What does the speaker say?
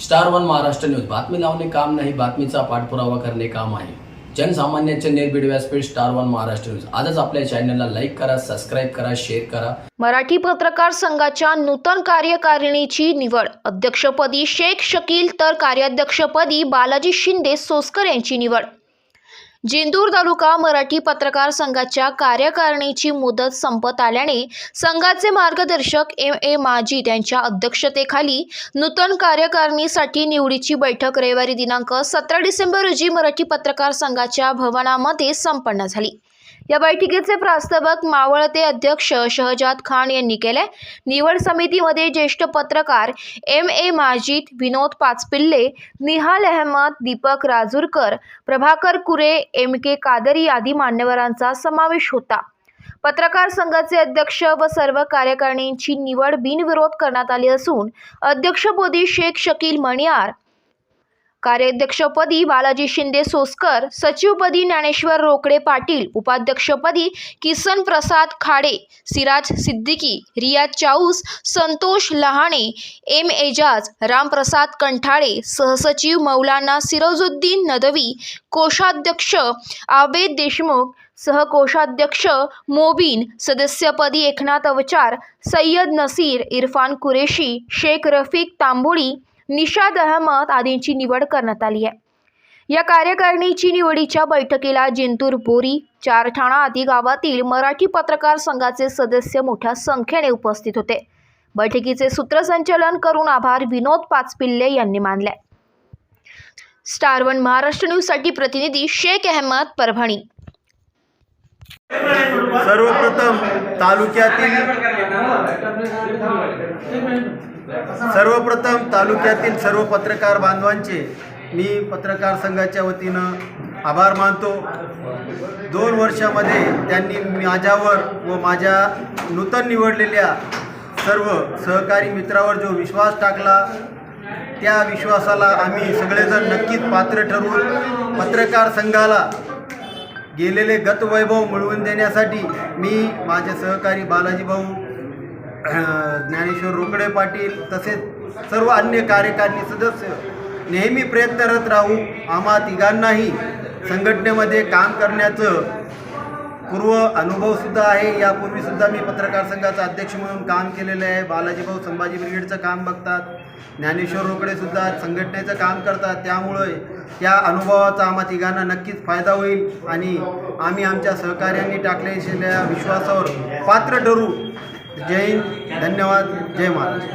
Star one Maharashtra news बातमी लावणे काम नाही बातमीचा पाठपुरावा करणे काम आहे. जनसामान्यांचे निर्भीड व्यासपीठ स्टार वन महाराष्ट्र न्यूज आजच आपल्या चॅनलला लाईक करा सबस्क्राईब करा शेअर करा. मराठी पत्रकार संघाच्या नूतन कार्यकारिणीची निवड. अध्यक्षपदी शेख शकील तर कार्याध्यक्षपदी बालाजी शिंदे सोसकर यांची निवड. जिंदूर तालुका मराठी पत्रकार संघाच्या कार्यकारिणीची मुदत संपत आल्याने संघाचे मार्गदर्शक एम ए माजिद यांच्या अध्यक्षतेखाली नूतन कार्यकारिणीसाठी निवडीची बैठक रविवारी दिनांक सतरा डिसेंबर रोजी मराठी पत्रकार संघाच्या भवनामध्ये संपन्न झाली. या बैठकीचे प्रास्तावक मावळते अध्यक्ष शहजाद खान यांनी केले. निवड समितीमध्ये ज्येष्ठ पत्रकार M A Majid Vinod Pachpille Nihal Ahmed Deepak Rajurkar Prabhakar Kure M K Qadri आदी मान्यवरांचा समावेश होता. पत्रकार संघाचे अध्यक्ष व सर्व कार्यकारिणींची निवड बिनविरोध करण्यात आली असून अध्यक्षपदी शेख शकील मणियार कार्याध्यक्षपदी बालाजी शिंदे सोसकर सचिवपदी ज्ञानेश्वर रोकडे पाटील उपाध्यक्षपदी किसन प्रसाद खाडे सिराज सिद्दीकी रियाज चाऊस संतोष लहाणे एम एजाज रामप्रसाद कंठाळे सहसचिव मौलाना सिरोजुद्दीन नदवी कोषाध्यक्ष आबेद देशमुख सहकोषाध्यक्ष मोबीन सदस्यपदी एकनाथ अवचार सय्यद नसीर इरफान कुरेशी शेख रफीक तांबोळी निषाद अहमद आदींची निवड करण्यात आली आहे. या कार्यकारिणीची निवडीच्या बैठकीला जिंतूर बोरी चारठाणा आदी गावातील मराठी पत्रकार संघाचे सदस्य मोठ्या संख्येने उपस्थित होते. बैठकीचे सूत्रसंचालन करून आभार विनोद पाचपिल्ले यांनी मानले. स्टार वन महाराष्ट्र न्यूजसाठी प्रतिनिधी शेख अहमद परभणी. सर्वप्रथम तालुक्यातील सर्वप्रथम तालुक्यातील सर्व पत्रकार बांधवांचे मी पत्रकार संघाच्या वतीनं आभार मानतो. दोन वर्षामध्ये त्यांनी माझ्यावर व माझ्या नूतन निवडलेल्या सर्व सहकारी मित्रावर जो विश्वास टाकला त्या विश्वासाला आम्ही सगळेजण नक्कीच पात्र ठरवून पत्रकार संघाला गेलेले गतवैभव मिळवून देण्यासाठी मी माझे सहकारी बालाजी भाऊ ज्ञानेश्वर रोकडे पाटील तसेच सर्व अन्य कार्यकारिणी सदस्य नेहमी प्रयत्नरत राहू आम्हा तिघांनाही संघटनेमध्ये काम करण्याचं पूर्व अनुभवसुद्धा आहे. यापूर्वीसुद्धा मी पत्रकार संघाचा अध्यक्ष म्हणून काम केलेलं आहे. बालाजी भाऊ संभाजी ब्रिगेडचं काम बघतात. ज्ञानेश्वर रोकडेसुद्धा संघटनेचं काम करतात. त्यामुळे त्या अनुभवाचा आम्हा तिघांना नक्कीच फायदा होईल आणि आम्ही आमच्या सहकार्यांनी टाकलेल्या विश्वासावर पात्र ठरू. जय हिंद धन्यवाद जय महाराष्ट्र